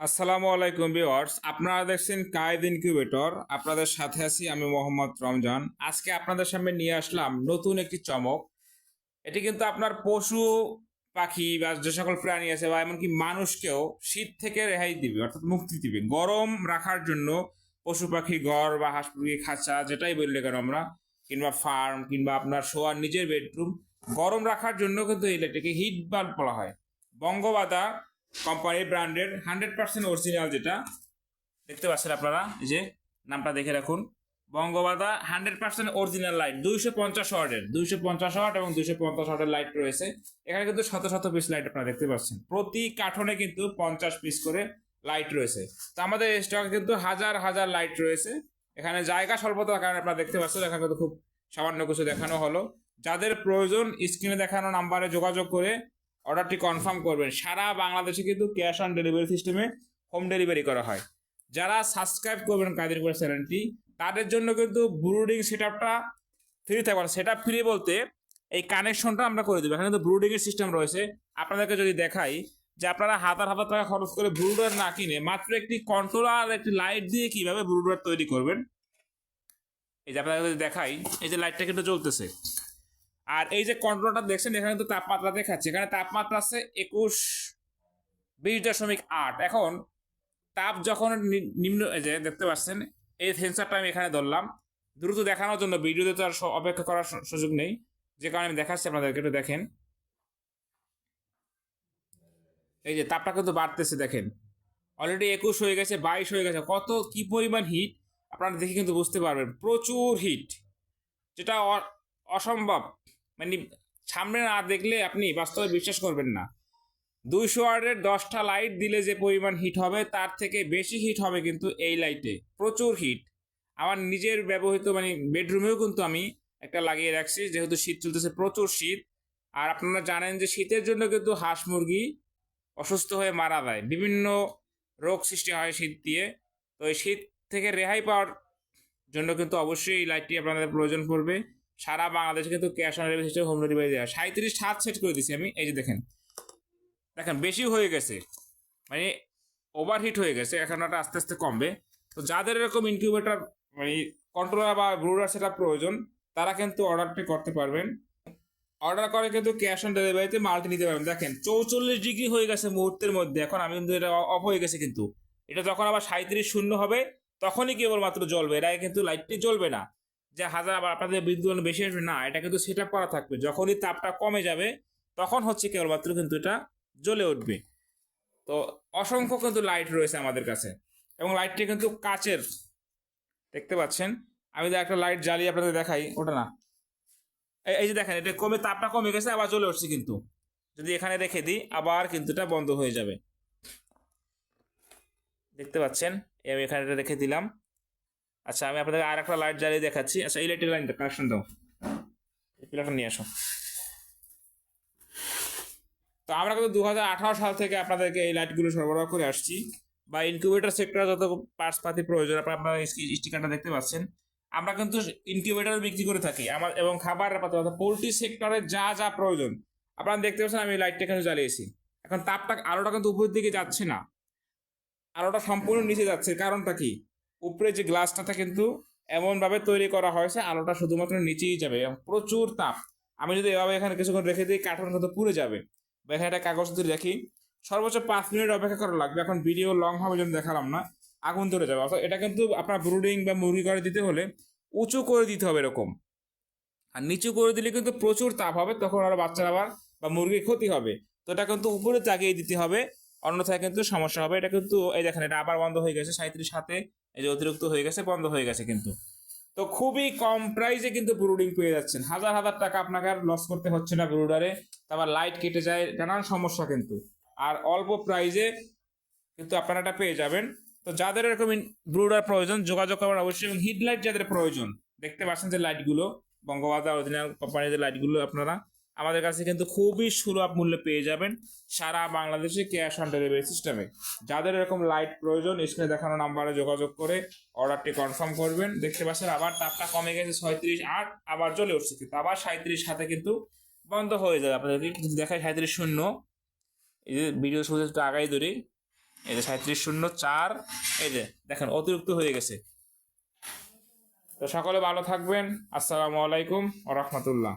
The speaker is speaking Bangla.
আসসালামু আলাইকুম ভিউয়ার্স, আপনারা দেখছেন কায়েদ ইনকিউবেটর। আপনাদের সাথে আছি আমি মোহাম্মদ রমজান। আজকে আপনাদের সামনে নিয়ে আসলাম নতুন একটি চমক। এটি কিন্তু আপনার পশু, পাখি বা যে সকল প্রাণী আছে বা এমনকি মানুষকেও শীত থেকে রেহাই দিবে, অর্থাৎ মুক্তি দিবে। গরম রাখার জন্য পশু পাখি, ঘর বা হাঁস মুরগি, খাঁচা, যেটাই বললে কেন আমরা, কিংবা ফার্ম কিংবা আপনার শোয়ার নিজের বেডরুম গরম রাখার জন্য কিন্তু এটাকে হিট বাল্ব বলা হয়। বঙ্গবাদা কোম্পানির ব্র্যান্ডের হান্ড্রেড পার্সেন্ট অরিজিনাল যেটা, দেখতে পাচ্ছেন আপনারা, এই যে নামটা দেখে রাখুন। বঙ্গবাদা হান্ড্রেড পার্সেন্ট অরিজিনাল লাইট, দুইশো পঞ্চাশ ওয়াটের, দুইশো পঞ্চাশ ওয়াট এবং দুইশো পঞ্চাশ ওয়াটের লাইট রয়েছে। এখানে কিন্তু শত শত পিস লাইট আপনারা দেখতে পাচ্ছেন। প্রতি কার্টনে কিন্তু পঞ্চাশ পিস করে লাইট রয়েছে। তো আমাদের স্টকে কিন্তু হাজার হাজার লাইট রয়েছে। এখানে জায়গা স্বল্পতার কারণে আপনারা দেখতে পাচ্ছেন, এখানে কিন্তু খুব সামান্য কিছু দেখানো হলো। যাদের প্রয়োজন স্ক্রিনে দেখানো নাম্বারে যোগাযোগ করে অর্ডারটি কনফার্ম করবেন। সারা বাংলাদেশে কিন্তু ক্যাশ অন ডেলিভারি সিস্টেমে হোম ডেলিভারি করা হয়। যারা সাবস্ক্রাইব করবেন কাদের করে চ্যানেলটি, তাদের জন্য কিন্তু ব্রুডিং সেট আপটা ফ্রি থাকবে। সেট আপ ফ্রি বলতে এই কানেকশনটা আমরা করে দেবো। এখানে কিন্তু ব্রুডিং এর সিস্টেম রয়েছে। আপনাদেরকে যদি দেখাই যে আপনারা হাজার হাজার টাকা খরচ করে ব্রুডার না কিনে মাত্র একটি কন্ট্রোলার একটি লাইট দিয়ে কীভাবে ব্রুডার তৈরি করবেন? এই যে আপনাদের দেখাই, এই যে লাইটটা কিন্তু জ্বলতেছে। আর এই যে কন্ট্রোলটা দেখছেন, এখানে তো তাপমাত্রা দেখাচ্ছে। এখানে তাপমাত্রা আছে একুশ বিশ দশমিক আট। এখন তাপ যখন নিম্ন যে দেখতে পাচ্ছেন, এই সেন্সারটা আমি এখানে ধরলাম। দ্রুত দেখানোর জন্য ভিডিওতে তো আর অপেক্ষা করার সুযোগ নেই। যে কারণে আমি দেখাচ্ছি আপনাদেরকে, একটু দেখেন। এই যে তাপটা কিন্তু বাড়তেছে, দেখেন। অলরেডি একুশ হয়ে গেছে, বাইশ হয়ে গেছে। কত, কি পরিমাণ হিট আপনারা দেখে কিন্তু বুঝতে পারবেন। প্রচুর হিট যেটা অসম্ভব। মানে সামনে না দেখলে আপনি বাস্তবে বিশ্বাস করবেন না। দুইশো ওয়ার্ডের দশটা লাইট দিলে যে পরিমাণ হিট হবে, তার থেকে বেশি হিট হবে কিন্তু এই লাইটে প্রচুর হিট আমার নিজের ব্যবহৃত মানে বেডরুমেও কিন্তু আমি একটা লাগিয়ে রাখছি, যেহেতু শীত চলতেছে, প্রচুর শীত। আর আপনারা জানেন যে শীতের জন্য কিন্তু হাঁস মুরগি অসুস্থ হয়ে মারা যায়। বিভিন্ন রোগ সৃষ্টি হয় শীত দিয়ে। তো এই শীত থেকে রেহাই পাওয়ার জন্য কিন্তু অবশ্যই এই লাইটটি আপনাদের প্রয়োজন পড়বে। সারা বাংলাদেশে কিন্তু cash on delivery system home delivery দেওয়া সাঁত্রিশ সাত সেট করে দিছি আমি, এই যে দেখেন। দেখেন, বেশি হয়ে গেছে। মানে ওভারহিট হয়ে গেছে, এখন ওটা আস্তে আস্তে কমবে। তো যাদের এরকম ইনকিউবেটার মানে কন্ট্রোলার বা ব্রুডার সেটা প্রয়োজন, তারা কিন্তু অর্ডারটি করতে পারবেন। অর্ডার করে কিন্তু ক্যাশ অন ডেলিভারিতে মালটি নিতে পারবেন। দেখেন, চৌচল্লিশ ডিগ্রি হয়ে গেছে মুহূর্তের মধ্যে, এখন আমি কিন্তু এটা অফ হয়ে গেছে কিন্তু। এটা যখন আবার সাঁত্রিশ শূন্য হবে, তখনই কেবলমাত্র জ্বলবে। আগে কিন্তু লাইটটি জ্বলবে না। যে হাজার আবার আপনাদের বিদ্যুৎ বেশি আসবে, না, এটা কিন্তু সেট করা থাকবে। যখনই তাপটা কমে যাবে, তখন হচ্ছে কেবলমাত্র কিন্তু এটা জ্বলে উঠবে। তো অসংখ্য কিন্তু লাইট রয়েছে আমাদের কাছে। এবং লাইটটি কিন্তু কাচের। দেখতে পাচ্ছেন? আমি একটা লাইট জ্বালিয়ে আপনাদের দেখাই, ওটা না। এই- যে দেখেন, এটা কমে, তাপটা কমে গেছে, আবার চলে উঠছে কিন্তু। যদি এখানে রেখে দিই, আবার কিন্তু এটা বন্ধ হয়ে যাবে। দেখতে পাচ্ছেন? আমি এখানে রেখে দিলাম। আচ্ছা আমি আপনাদের আর একটা লাইট জ্বালিয়ে দেখাচ্ছি। আচ্ছা ইলেকট্রিক লাইনটা কানেকশন দাও। প্লাগটা নিয়ে আসো। তো আমরা কিন্তু দু হাজার আঠারো সাল থেকে আপনাদেরকে এই লাইটগুলো সরবরাহ করে আসছি। বা ইনকিউবেটর সেক্টরে যত পার্টস পাতি প্রয়োজন, আপনারা আপনারা স্টিকারটা দেখতে পাচ্ছেন। আমরা কিন্তু ইনকিউবেটর বিক্রি করে থাকি। আমার এবং খাবার পাতা অর্থাৎ পোলট্রি সেক্টরে যা যা প্রয়োজন। আপনারা দেখতে পাচ্ছেন আমি লাইটটা এখানে জ্বালিয়েছি। এখন তাপটা আলোটা কিন্তু উপরের দিকে যাচ্ছে না। আলোটা সম্পূর্ণ নিচে যাচ্ছে। কারণটা কি? উপরে যে গ্লাসটা কিন্তু এমনভাবে তৈরি করা হয়েছে, আলোটা শুধুমাত্র নিচেই যাবে এবং প্রচুর তাপ। আমি যদি এভাবে এখানে কিছুক্ষণ রেখে দিই, কার্টন কিন্তু পুড়ে যাবে। বা এখানে একটা কাগজ দিয়ে রাখি, সর্বোচ্চ পাঁচ মিনিট অপেক্ষা করা লাগবে। এখন ভিডিও লং হবে জন্য দেখালাম না, আগুন ধরে যাবে। অর্থাৎ এটা কিন্তু আপনার ব্রুডিং বা মুরগি করে দিতে হলে উঁচু করে দিতে হবে এরকম। আর নিচু করে দিলে কিন্তু প্রচুর তাপ হবে, তখন আরও বাচ্চার আবার বা মুরগির ক্ষতি হবে। তো এটা কিন্তু উপরে তাকিয়ে দিতে হবে, অন্যথায় কিন্তু সমস্যা হবে। এটা কিন্তু এই দেখেন, এটা আবার বন্ধ হয়ে গেছে সাঁত্রিশ সাথে এই যে অতিরিক্ত হয়ে গেছে, বন্ধ হয়ে গেছে কিন্তু। তো খুবই কম প্রাইসে কিন্তু ব্রুডিং পেয়ে যাচ্ছেন। হাজার হাজার টাকা আপনাকে আর লস করতে হচ্ছে না ব্রুডারে তারপর লাইট কেটে যায়, নানান সমস্যা কিন্তু। আর অল্প প্রাইজে কিন্তু আপনারা এটা পেয়ে যাবেন। তো যাদের এরকম ব্রুডার প্রয়োজন, যোগাযোগ করবেন অবশ্যই, এবং হিট লাইট যাদের প্রয়োজন, দেখতে পাচ্ছেন যে লাইটগুলো বঙ্গবাজার অরিজিনাল কোম্পানির লাইটগুলো আপনারা আমাদের কাছে কিন্তু খুবই সুলভ মূল্যে পেয়ে যাবেন সারা বাংলাদেশে ক্যাশ অন ডেলিভারি সিস্টেমে যাদের এরকম লাইট প্রয়োজন স্ক্রিনে দেখানো নাম্বারে যোগাযোগ করে অর্ডারটি কনফার্ম করবেন। দেখতে পাচ্ছেন, আবার তাপটা কমে গেছে ছয়ত্রিশ আট আবার চলে উঠছে কিন্তু। আবার সাঁত্রিশ সাথে কিন্তু বন্ধ হয়ে যাবে। আপনাদের কিন্তু দেখায় সাঁত্রিশ শূন্য, এই যে ভিডিও শুরু একটু আগাই ধরি। এই যে সাঁত্রিশ শূন্য, চার, এই যে দেখেন অতিরিক্ত হয়ে গেছে। তো সকলে ভালো থাকবেন। আসসালামু আলাইকুম ও রহমতুল্লাহ।